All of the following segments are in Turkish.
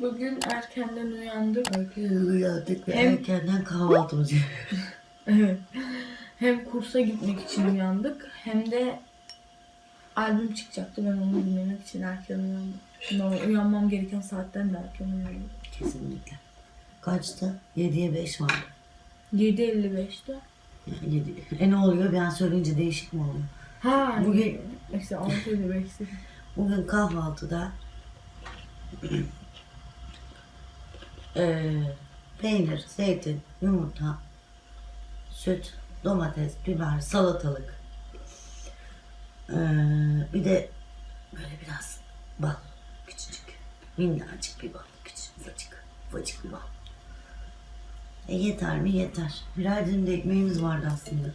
Bugün erkenden uyandık. Erken uyandık ve Hem- erkenden kahvaltımızı Evet. Hem kursa gitmek için uyandık hem de albüm çıkacaktı. Ben onu dinlemek için erken uyandım. Normal uyanmam gereken saatten de erken uyandım. Kesinlikle. Kaçtı? 7'ye 5 vardı. 7.55'te. Yani 7. E ne oluyor? Ben söyleyince değişik mi oluyor? Ha. Bugün- Neyse 6.55'te. Bugün kahvaltıda eee peynir, zeytin, yumurta, süt, domates, biber, salatalık. Eee, bir de böyle biraz bal. Küçücük. Minnacık bir bal. Küçücük, ufacık. Ufacık bir bal. E yeter mi? Yeter. Birer dilim de ekmeğimiz vardı aslında.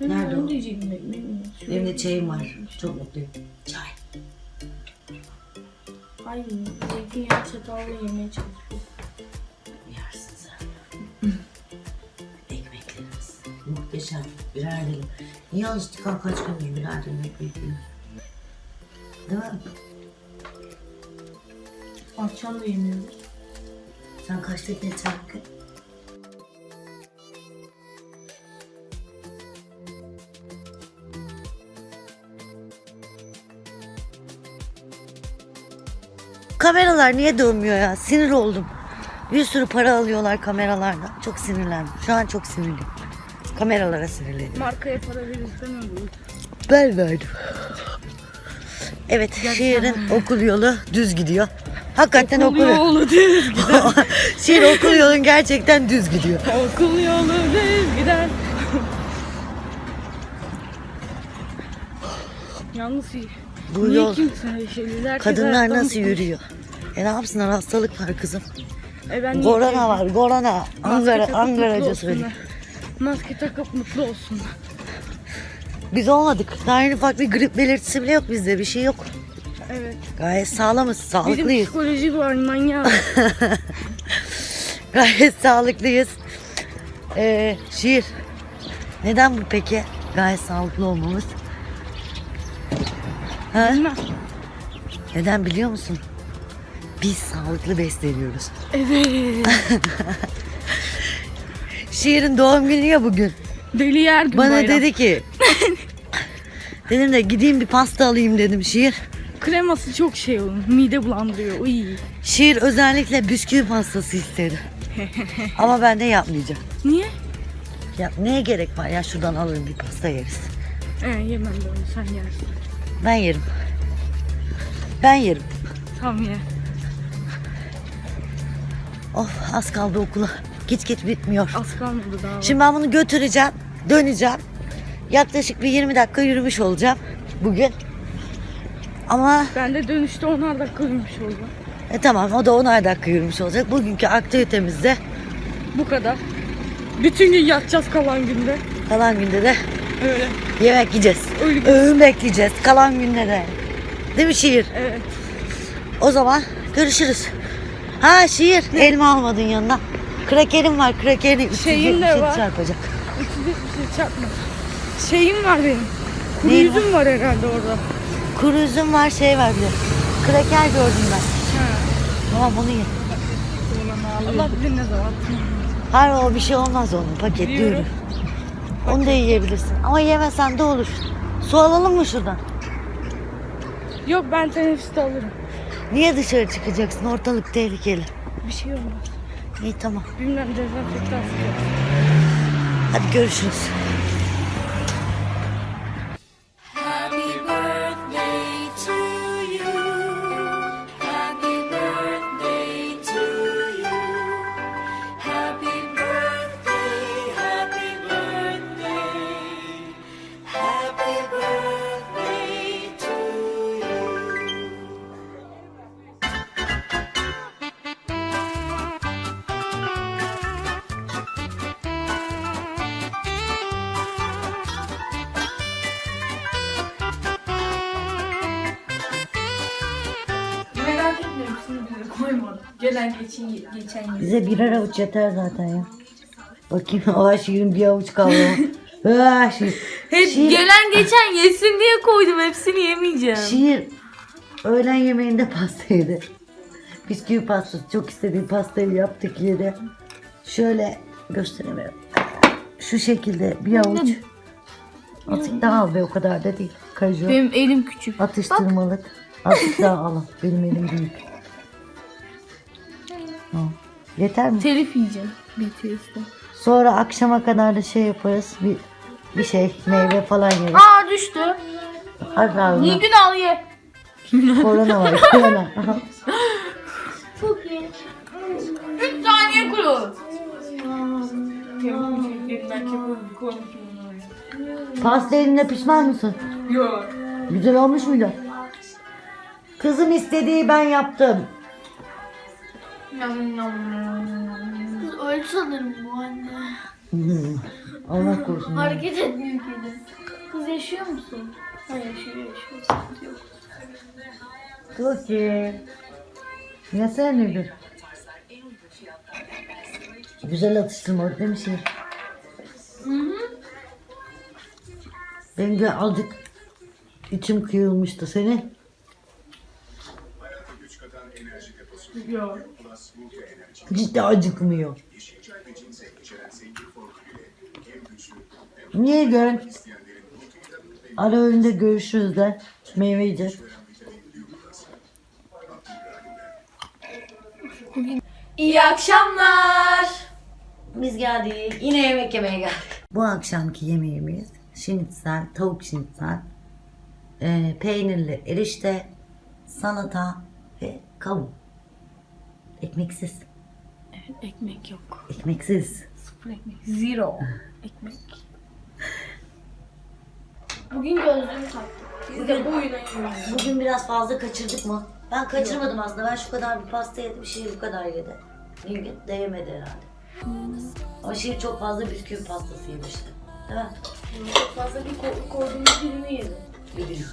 Nerede onu o? diyecektim ekmek mi? Şöyle Evde çayım var. bir- Çok mutluyum. Çay. Ay zeytinyağı çatalla yemeye çalışıyorum. Birer dilim. Niye alıştık ha kaç gündür birer dilim ekmek yiyoruz? Değil mi? Akşam da yemiyoruz. Sen kaçta gün? Kameralar niye dönmüyor ya? Sinir oldum. Bir sürü para alıyorlar kameralardan. Çok sinirlendim. Şu an çok sinirliyim. Kameralara sinirliyim. Markaya para veririz demiyorum. Ben verdim. Evet, şehrin okul yolu düz gidiyor. Hakikaten okul, yolu düz Şehir okul yolun gerçekten düz gidiyor. Okul yolu düz gider. Yalnız iyi. Bu Niye yol kimse herkes kadınlar nasıl yürüyor? E ne yapsınlar hastalık var kızım. E ben Korona var, takıp mutlu Ankara'ca söylüyor. Maske takıp mutlu olsunlar. Biz olmadık. Daha en ufak bir grip belirtisi bile yok bizde. Bir şey yok. Evet. Gayet sağlamız, Bizim sağlıklıyız. psikoloji var manyak. Gayet sağlıklıyız. Ee, şiir. Neden bu peki? Gayet sağlıklı olmamız. Ha? Bilmem. Neden biliyor musun? Biz sağlıklı besleniyoruz. Evet. Şiirin doğum günü ya bugün. Deli yer gün Bana bayram. dedi ki dedim de gideyim bir pasta alayım dedim şiir. Kreması çok şey onun. Mide bulandırıyor. Uy. Şiir özellikle bisküvi pastası istedi. Ama ben de yapmayacağım. Niye? Ya neye gerek var ya şuradan alırım bir pasta yeriz. Ee, yemem de onu sen yersin. Ben yerim. Ben yerim. Tamam ye. Of az kaldı okula. Git git bitmiyor. Az kalmadı daha. Şimdi ben bunu götüreceğim. Döneceğim. Yaklaşık bir 20 dakika yürümüş olacağım bugün. Ama Ben de dönüşte 10'ar dakika uyumuş oldum. e, tamam o da 10'ar dakika yürümüş olacak. Bugünkü aktivitemizde Bu kadar. Bütün gün yatacağız kalan günde. kalan günde de Öyle. yemek yiyeceğiz. Öyle. Öğün bekleyeceğiz kalan günde de. Değil mi şiir? Evet. O zaman görüşürüz. Ha şiir. Elma almadın yanına. Krakerim var. Krakerini 370 Şeyin de var. çarpacak. 370 şey çarpma. Şeyim var benim. Kuru Neyin yüzüm var herhalde orada. Kuru üzüm var şey var bir de. Kraker gördüm ben. Ha. Tamam onu ye. Allah bilir ne zaman. Hayır o bir şey olmaz onun paketli Biliyorum. Onu da yiyebilirsin. Ama yemesen de olur. Su alalım mı şuradan? Yok ben teneffüste alırım. Niye dışarı çıkacaksın? Ortalık tehlikeli. Bir şey olmaz. İyi tamam. Bilmem dezenfektan sıkıyor. Hadi görüşürüz. Gelen geçen, geçen yıl. Bize birer avuç yeter zaten ya. Bakayım o şiirin bir avuç kaldı. Ah, şiir. Hep Şiir- gelen geçen yesin diye koydum. Hepsini yemeyeceğim. Şiir öğlen yemeğinde pasta yedi. Bisküvi pastası. Çok istediğim pastayı yaptık yedi. Şöyle gösteremiyorum. Şu şekilde bir avuç. Azıcık daha al be o kadar da değil. Kaju. Benim elim küçük. Atıştırmalık. Azıcık daha alın. Benim elim büyük. Ha. Yeter mi? Telif yiyeceğim. BTS'de. Sonra akşama kadar da şey yaparız. Bir bir şey meyve falan yeriz. Aa düştü. Hadi abi. Nilgün al ye. Korona var. Korona. Çok iyi. 3 saniye kuru. Pasta eline pişman mısın? Yok. Güzel olmuş muydu? Kızım istediği ben yaptım. Kız öldü sanırım bu anne. Hmm. Allah korusun. Hareket etmiyor kedi. Kız yaşıyor musun? Ha yaşıyor yaşıyor. Sıkıntı yok. Cookie. Yesene Nilgün. Güzel atıştırmalık değil mi şey? Benim de azıcık içim kıyılmıştı. Seni? Yok. De acıkmıyor. Niye gör? Ara önünde görüşürüz de meyve yiyeceğiz. İyi akşamlar. Biz geldik. Yine yemek yemeye geldik. Bu akşamki yemeğimiz şinitsel, tavuk şinitsel, e, peynirli erişte, salata kavun. Ekmeksiz. Ekmek yok. Ekmeksiz. Sıfır ekmek. Zero. Ekmek. Bugün gözlüğümü taktım. Biz de bu oyuna yiyoruz. Bugün biraz fazla kaçırdık mı? Ben kaçırmadım aslında. Ben şu kadar bir pasta yedim, şey bu kadar yedi. Nilgün de yemedi herhalde. Ama şey çok fazla bisküvi pastası yemişti. Değil mi? Çok fazla bir ko- koyduğumuz birini yedim. Bir.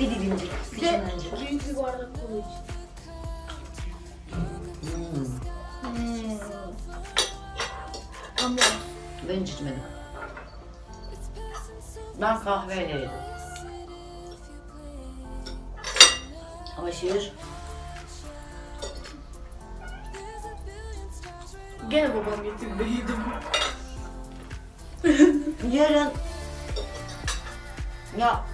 Bir dilimcik. Bir de büyük bir bardak kola içtim. Hmm. Ama Ben hiç içmedim. Ben kahveyle yedim. Şiir Gene babam getirdi yedim. yarın ya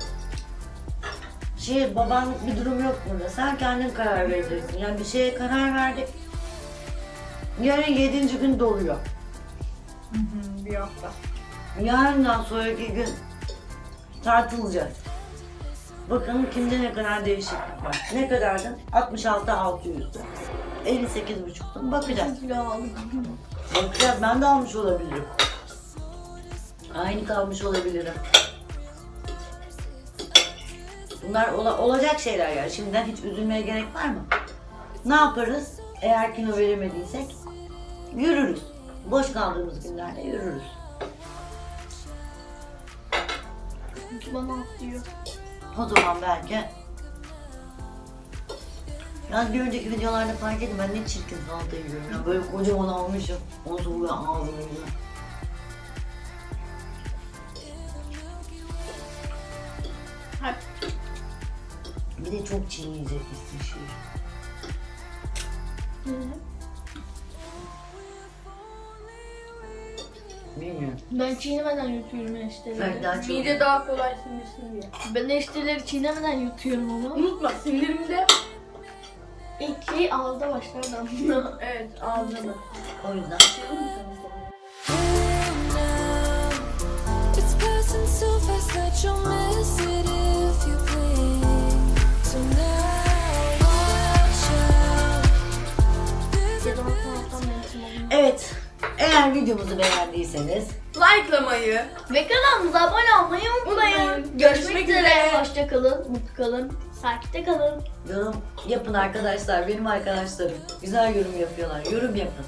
şey baban bir durum yok burada. Sen kendin karar vereceksin. Yani bir şeye karar verdik. Yarın yedinci gün doluyor. Bir hafta. Yarından sonraki gün tartılacak. Bakalım kimde ne kadar değişiklik var. Ne kadardı? 66 600'dü. 58 buçuktu. Bakacağız. Bakacağız. Ben de almış olabilirim. Aynı kalmış olabilirim. Bunlar ola- olacak şeyler yani. Şimdiden hiç üzülmeye gerek var mı? Ne yaparız? Eğer kilo veremediysek yürürüz. Boş kaldığımız günlerde yürürüz. Çünkü bana atlıyor. O zaman belki yani bir önceki videolarda fark ettim ben ne çirkin salata yiyorum ya. Böyle kocaman almışım. Onu sonra ağzımın Bir de çok çiğneyecekmişsin şey. Bilmiyorum. Ben çiğnemeden yutuyorum. Ben daha çok- Mide daha kolay sindirsin diye. Ben eşteleri çiğnemeden yutuyorum ama. Unutma sindirimde. İlk şey ağızda başlar damla. Evet ağzına da. O yüzden It's passing so fast that you'll miss Evet. Eğer videomuzu beğendiyseniz Like'lamayı. Ve kanalımıza abone olmayı unutmayın. Görüşmek Görüşmek üzere. Hoşça kalın, mutlu kalın, takipte kalın. yorum yapın arkadaşlar. Benim arkadaşlarım. Güzel yorum yapıyorlar. Yorum yapın.